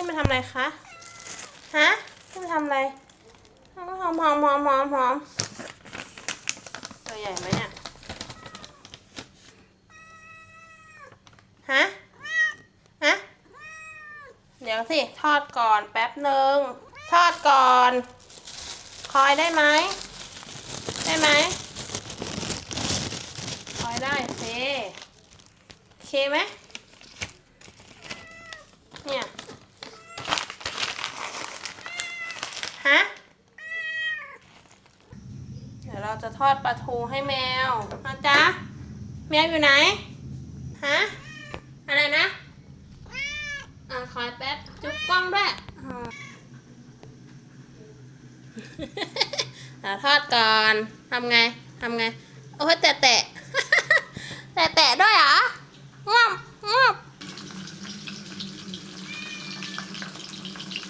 ขึ้นมาทำอะไรคะ ฮะขึ้นมาทำอะไรหอมหอมหอมหอมหอมหอมตัวใหญ่ไหมเนี่ย ฮะ ฮะ เดี๋ยวสิ ทอดก่อนแป๊บหนึ่ง ทอดก่อน คอยได้ไหม ได้ไหม คอยได้โอเคโอเคไหม เนี่ย ฮะ เดี๋ยวเราจะทอดปลาทูให้แมวนะจ๊ะ แมวอยู่ไหน ฮะ อะไรนะ อ่าคอยแป๊บ จุ๊บกล้องด้วยอ่าทอดก่อน ทำไง ทำไง โอ้ยแตะแตะ